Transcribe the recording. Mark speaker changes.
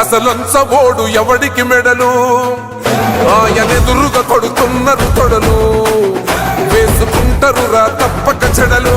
Speaker 1: అసలంచబోడు ఎవడికి మెడలు? ఆయనెదురుగా కొడుతున్నారు తొడలు వేసుకుంటారు రా తప్పక చెడలు.